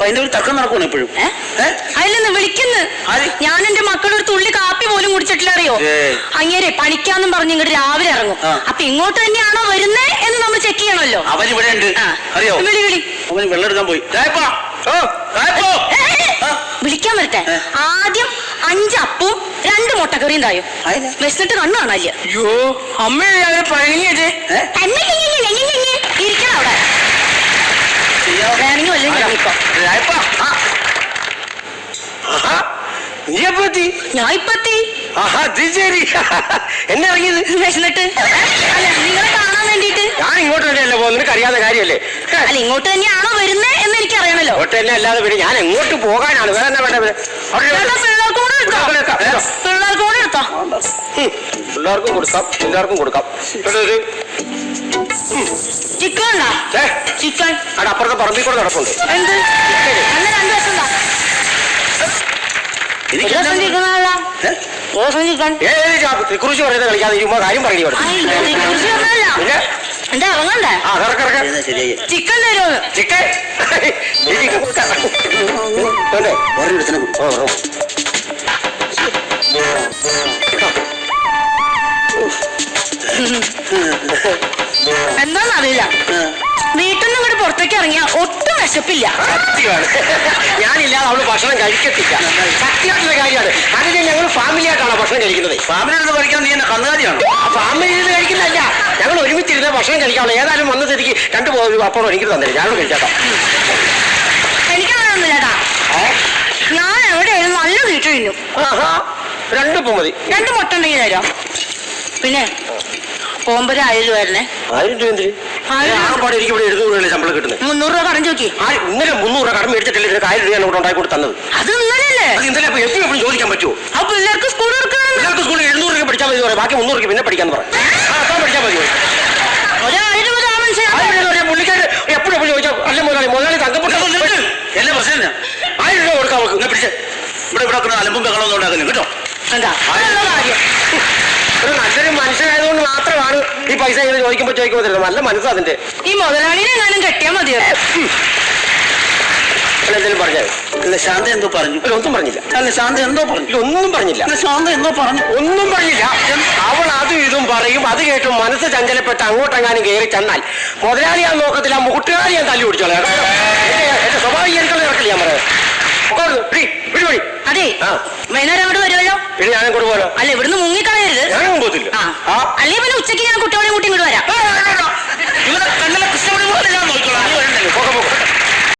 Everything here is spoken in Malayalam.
അപ്പൊ അതിന്റെ ഒരു തർക്കം നടക്കണം എപ്പോഴും. ഏ? വിളിക്കുന്നു? ഞാൻ എന്റെ മക്കളൊരു തുള്ളി കാപ്പി പോലും കുടിച്ചിട്ടില്ല അറിയോ അങ്ങേരെ പണിക്കാന്നും പറഞ്ഞ് ഇങ്ങോട്ട് രാവിലെ ഇറങ്ങും. അപ്പൊ ഇങ്ങോട്ട് തന്നെയാണോ വരുന്നേ എന്ന് നമ്മൾ ചെക്ക് ചെയ്യണമല്ലോ. അവൻ ഇവിടെ ഉണ്ട് അറിയോ? വിളി വിളി. അവൻ വെള്ളം എടുക്കാൻ പോയി. വിളിക്കാൻ വരട്ടെ. ആദ്യം അഞ്ച് അപ്പവും രണ്ട് മുട്ടക്കറിയും തായും? വിശന്നിട്ട് കണ്ണു കാണാല്ല അയ്യോ അമ്മ അവരെ പഴങ്ങിയത്? ഇരിക്കണം അവിടെ? വേണമെങ്കിൽ വല്ലതും ആരാ? നീ എപ്പോ ഞാൻ ഇപ്പത്തി ആഹാ അത് ശരി എന്നെ ഇറങ്ങിയത്? വിശന്നിട്ട് അല്ല നിങ്ങളെ കാണാൻ വേണ്ടിട്ട് ഞാൻ ഇങ്ങോട്ട് തന്നെയല്ലേ പോകുന്നത്? അറിയാത്ത കാര്യമല്ലേ? അല്ല ഇങ്ങോട്ട് തന്നെയാണോ വരുന്നേ എന്ന് എനിക്ക് അറിയണല്ലോ ഇങ്ങോട്ട് തന്നെ അല്ലാതെ പിന്നെ ഞാൻ എങ്ങോട്ട് പോകാനാണ്? വേറെ എന്നാ വേണ്ട പിള്ളേർക്കും കൊടുക്കാം കൊടുക്കാം. പിള്ളേർക്ക് കൂടെ എടുത്തോ? ഉം. പിള്ളേർക്കും കൊടുക്കാം. Chicken chicken. അവിടെ അപ്പുറത്തെ പറമ്പിൽ കൂടെ നടപ്പുണ്ട്. എന്ത്? അന്ന് രണ്ടു എനിക്ക് ദിവസം ചിക്കൻ ഏ? ഒരു ദിവസം ചിക്കൻ. കുറിച്ച് പറയുന്നത് കളിക്കാതെ ചുമ്മാ കാര്യം പറയണി. പിന്നെ? എന്താ ഇറങ്ങണ്ടേ? ആ എന്നാ ശരിയായി. ചിക്കൻ തരുമോ? ചിക്കൻ? ഓ. പുറത്തേക്ക് ഇറങ്ങിയ ഒട്ടും വിശപ്പില്ല. സത്യമാണ്. ഞാനില്ലാതെ അവൾ ഭക്ഷണം കഴിക്കത്തില്ല. സത്യമായിട്ടുള്ള കാര്യമാണ്. കാരണം ഞങ്ങൾ ഫാമിലി ആയിട്ടാണ് ഭക്ഷണം കഴിക്കുന്നത്? ഫാമിലി അടുത്ത് കഴിക്കാൻ നീ എന്നെ കന്നുകാലിയാണോ? ആ ഫാമിലിയിൽ കഴിക്കുന്നില്ല ഞങ്ങൾ ഒരുമിച്ചിരുന്ന ഭക്ഷണം കഴിക്കാവുള്ളൂ. ഏതായാലും വന്ന സ്ഥിതിക്ക് രണ്ടു പോകും അപ്പോൾ എനിക്ക് തന്നില്ല. ഞാനും ഒന്നുമില്ല ഞാൻ എവിടെയായിരുന്നു നല്ല വീട്ടിൽ ആഹാ. രണ്ടിപ്പം മതി. രണ്ട് മുട്ട ഉണ്ടെങ്കിൽ തരാം. പിന്നെ പോകുമ്പോഴേ ആയിരം രൂപ വരണേ ആയിരം രൂപ എന്തിന്? ആയിരം രൂപ. ആ പാടെ എനിക്ക് ഇവിടെ എഴുന്നൂറ് രൂപയല്ലേ ശമ്പളം കിട്ടുന്നത് മുന്നൂറ് രൂപ കടം ചോദിക്കി. ആ ഇന്നലെ മുന്നൂറ് രൂപ കടം മേടിച്ചിട്ടില്ല ഇതിനൊക്കെ ആയിരം രൂപയാണ് ഇവിടെ ഉണ്ടാക്കി കൊടുത്ത് തന്നത്? അത് ഇന്നലെയല്ലേ? അത് ഇന്നലെ അപ്പോൾ എപ്പോഴും എപ്പോഴും ചോദിക്കാൻ പറ്റുമോ ആ എല്ലാവർക്കും സ്കൂൾ എല്ലാവർക്കും സ്കൂളിൽ എഴുന്നൂറ് രൂപ പഠിച്ചാൽ മതി പറയാം. ബാക്കി മുന്നൂറ് രൂപ പിന്നെ പഠിക്കാന്ന് പറയാം. ആ അതാ പഠിച്ചാൽ മതി രൂപ പുള്ളിക്കാരൻ എപ്പോഴും എപ്പോഴും ചോദിച്ചാൽ അല്ല മുതലാളി മുതലാളി തങ്കപ്പെട്ട എന്നെ പ്രശ്നം? ആയിരം രൂപ കൊടുക്കാം അവർക്ക് പിടിച്ചേ. ഇവിടെ ഇവിടെ അലമ്പും ബഹളമൊന്നും ഉണ്ടാക്കുന്നു കേട്ടോ? എന്താ? കാര്യം? ഒരു നല്ലൊരു മാത്രമാണ് ഈ പൈസ ഇങ്ങനെ ചോദിക്കുമ്പോൾ ചോദിക്കുമ്പോൾ തരുന്നത്. നല്ല മനസ്സാ അതിന്റെ. ഈ മുതലാളിനെ ഞാനും കെട്ടിയാൽ മതിയോ? അല്ല എന്തെങ്കിലും അല്ല ശാന്ത എന്തോ പറഞ്ഞു. അല്ല ഒന്നും പറഞ്ഞില്ല. അല്ല ശാന്ത എന്തോ പറഞ്ഞു. ഒന്നും പറഞ്ഞില്ല. അല്ല ശാന്ത എന്തോ പറഞ്ഞു. ഒന്നും പറഞ്ഞില്ല. അവൾ അതും ഇതും പറയും. അത് കേട്ട് മനസ്സ് ചഞ്ചലപ്പെട്ട് അങ്ങോട്ടെങ്ങാനും കയറി ചെന്നാൽ മുതലാളിയാൻ നോക്കത്തില്ല മുട്ടുകാരി ഞാൻ തല്ലി പിടിച്ചോളാം. എന്റെ സ്വഭാവം എനിക്കുള്ള ഇറക്കില്ല ഞാൻ പറയാം. അതെ. വൈകുന്നേരം അങ്ങോട്ട് വരുമല്ലോ? പിന്നെ ഞാനും കൂടെ പോലോ അല്ല ഇവിടുന്ന് മുങ്ങിക്കളയരുത്. ഞാനും അല്ലെങ്കിൽ പിന്നെ ഉച്ചയ്ക്ക് ഞാൻ കുട്ടികളെ കൂട്ടി ഇങ്ങോട്ട് വരാം?